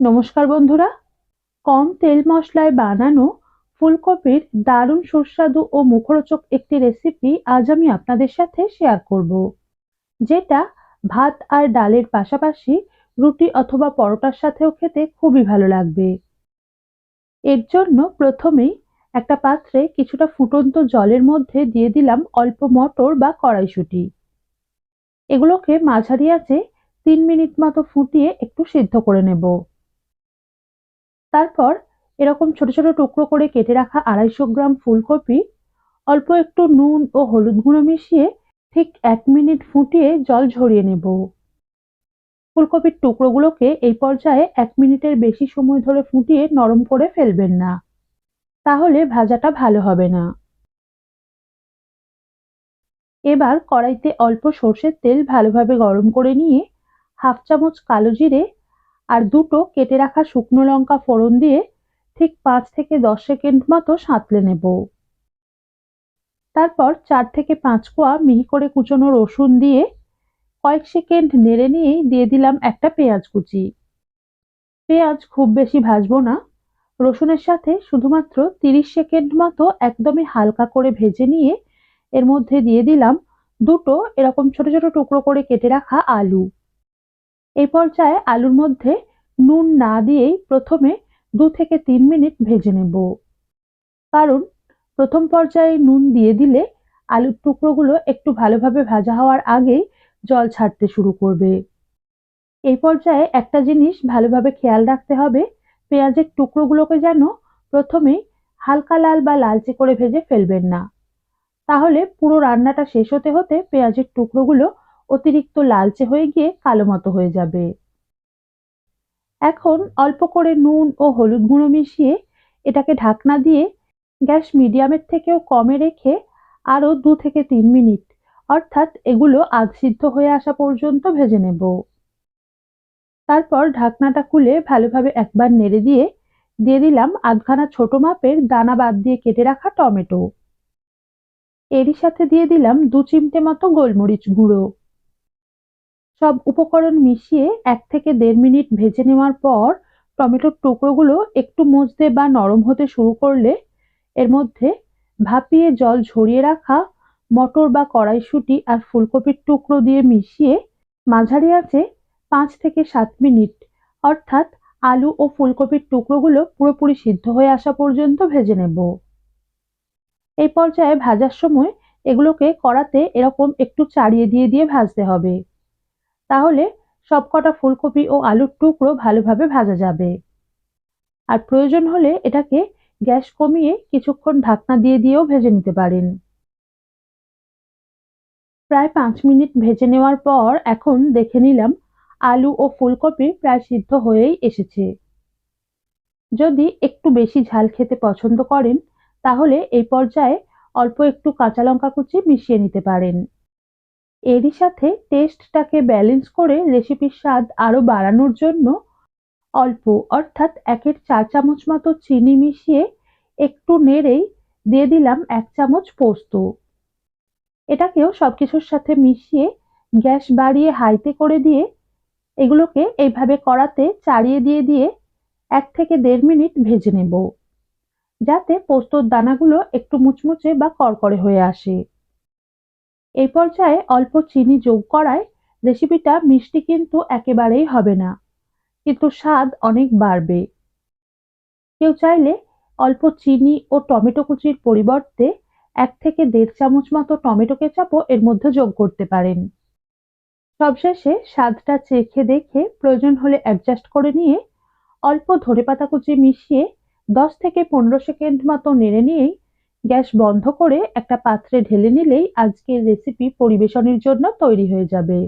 নমস্কার বন্ধুরা। কম তেল মশলায় বানানো ফুলকপির দারুণ সুস্বাদু ও মুখরোচক একটি রেসিপি আজ আমি আপনাদের সাথে শেয়ার করব, যেটা ভাত আর ডালের পাশাপাশি রুটি অথবা পরোটার সাথেও খেতে খুবই ভালো লাগবে। এর জন্য প্রথমেই একটা পাত্রে কিছুটা ফুটন্ত জলের মধ্যে দিয়ে দিলাম অল্প মটর বা কড়াইশুঁটি। এগুলোকে মাঝারি আছে তিন মিনিট মতো ফুটিয়ে একটু সিদ্ধ করে নেব। তারপর এরকম ছোট ছোট টুকরো করে কেটে রাখা আড়াইশো গ্রাম ফুলকপি, অল্প একটু নুন ও হলুদ গুঁড়ো মিশিয়ে ঠিক এক মিনিট ফুটিয়ে জল ঝরিয়ে নেব। ফুলকপির টুকরোগুলোকে এই পর্যায়ে এক মিনিটের বেশি সময় ধরে ফুটিয়ে নরম করে ফেলবেন না, তাহলে ভাজাটা ভালো হবে না। এবার কড়াইতে অল্প সর্ষের তেল ভালোভাবে গরম করে নিয়ে হাফ চামচ কালো জিরে আর দুটো কেটে রাখা শুকনো লঙ্কা ফোড়ন দিয়ে ঠিক পাঁচ থেকে দশ সেকেন্ড মতো সাঁতলে নেব। তারপর চার থেকে পাঁচ কোয়া মিহি করে কুচোনো রসুন দিয়ে কয়েক সেকেন্ড নেড়ে নিয়েই দিয়ে দিলাম একটা পেঁয়াজ কুচি। পেঁয়াজ খুব বেশি ভাজবো না। রসুনের সাথে শুধুমাত্র তিরিশ সেকেন্ড মতো একদমই হালকা করে ভেজে নিয়ে এর মধ্যে দিয়ে দিলাম দুটো এরকম ছোট ছোট টুকরো করে কেটে রাখা আলু। এই পর্যায়ে আলুর মধ্যে নুন না দিয়েই প্রথমে দু থেকে তিন মিনিট ভেজে নেব। কারণ প্রথম পর্যায়ে নুন দিয়ে দিলে আলুর টুকরোগুলো একটু ভালোভাবে ভাজা হওয়ার আগেই জল ছাড়তে শুরু করবে। এই পর্যায়ে একটা জিনিস ভালোভাবে খেয়াল রাখতে হবে, পেঁয়াজের টুকরোগুলোকে যেন প্রথমে হালকা লাল বা লালচে করে ভেজে ফেলবেন না। তাহলে পুরো রান্নাটা শেষ হতে হতে পেঁয়াজের টুকরোগুলো অতিরিক্ত লালচে হয়ে গিয়ে কালো মতো হয়ে যাবে। এখন অল্প করে নুন ও হলুদ গুঁড়ো মিশিয়ে এটাকে ঢাকনা দিয়ে গ্যাস মিডিয়ামের থেকেও কমে রেখে আরও দু থেকে তিন মিনিট, অর্থাৎ এগুলো আধ সিদ্ধ হয়ে আসা পর্যন্ত ভেজে নেব। তারপর ঢাকনাটা খুলে ভালোভাবে একবার নেড়ে দিয়ে দিয়ে দিলাম আধখানা ছোট মাপের দানা বাদ দিয়ে কেটে রাখা টমেটো। এরই সাথে দিয়ে দিলাম দু চিমটে মতো গোলমরিচ গুঁড়ো। সব উপকরণ মিশিয়ে এক থেকে দেড় মিনিট ভেজে নেওয়ার পর টমেটোর টুকরোগুলো একটু মজতে বা নরম হতে শুরু করলে এর মধ্যে ভাপিয়ে জল ঝরিয়ে রাখা মটর বা কড়াইশুঁটি আর ফুলকপির টুকরো দিয়ে মিশিয়ে মাঝারি আছে পাঁচ থেকে সাত মিনিট, অর্থাৎ আলু ও ফুলকপির টুকরোগুলো পুরোপুরি সিদ্ধ হয়ে আসা পর্যন্ত ভেজে নেব। এই পর্যায়ে ভাজার সময় এগুলোকে কড়াতে এরকম একটু চাড়িয়ে দিয়ে দিয়ে ভাজতে হবে। তাহলে সবকটা ফুলকপি ও আলুর টুকরো ভালোভাবে ভাজা যাবে। আর প্রয়োজন হলে এটাকে গ্যাস কমিয়ে কিছুক্ষণ ঢাকনা দিয়ে দিয়েও ভেজে নিতে পারেন। প্রায় পাঁচ মিনিট ভেজে নেওয়ার পর এখন দেখে নিলাম আলু ও ফুলকপি প্রায় সিদ্ধ হয়েই এসেছে। যদি একটু বেশি ঝাল খেতে পছন্দ করেন, তাহলে এই পর্যায়ে অল্প একটু কাঁচা লঙ্কা কুচি মিশিয়ে নিতে পারেন। এরই সাথে টেস্টটাকে ব্যালেন্স করে রেসিপির স্বাদ আরও বাড়ানোর জন্য অল্প অর্থাৎ একের চার চামচ মতো চিনি মিশিয়ে একটু নেড়েই দিয়ে দিলাম এক চামচ পোস্ত। এটাকেও সব কিছুর সাথে মিশিয়ে গ্যাস বাড়িয়ে হাইতে করে দিয়ে এগুলোকে এইভাবে কড়াতে চাড়িয়ে দিয়ে দিয়ে এক থেকে দেড় মিনিট ভেজে নেব। যাতে পোস্তর দানাগুলো একটু মুচমুচে বা কড়কড়ে হয়ে আসে। এই পর্যায়ে অল্প চিনি যোগ করায় রেসিপিটা মিষ্টি কিন্তু একেবারেই হবে না, কিন্তু স্বাদ অনেক বাড়বে। কেউ চাইলে অল্প চিনি ও টমেটো কুচির পরিবর্তে এক থেকে দেড় চামচ মতো টমেটো কেচাপও এর মধ্যে যোগ করতে পারেন। সবশেষে স্বাদটা চেখে দেখে প্রয়োজন হলে অ্যাডজাস্ট করে নিয়ে অল্প ধনেপাতা কুচি মিশিয়ে দশ থেকে পনেরো সেকেন্ড মতো নেড়ে নিয়েই গ্যাস বন্ধ করে একটা পাত্রে ঢেলে নিলেই আজকের রেসিপি পরিবেশনের জন্য তৈরি হয়ে যাবে।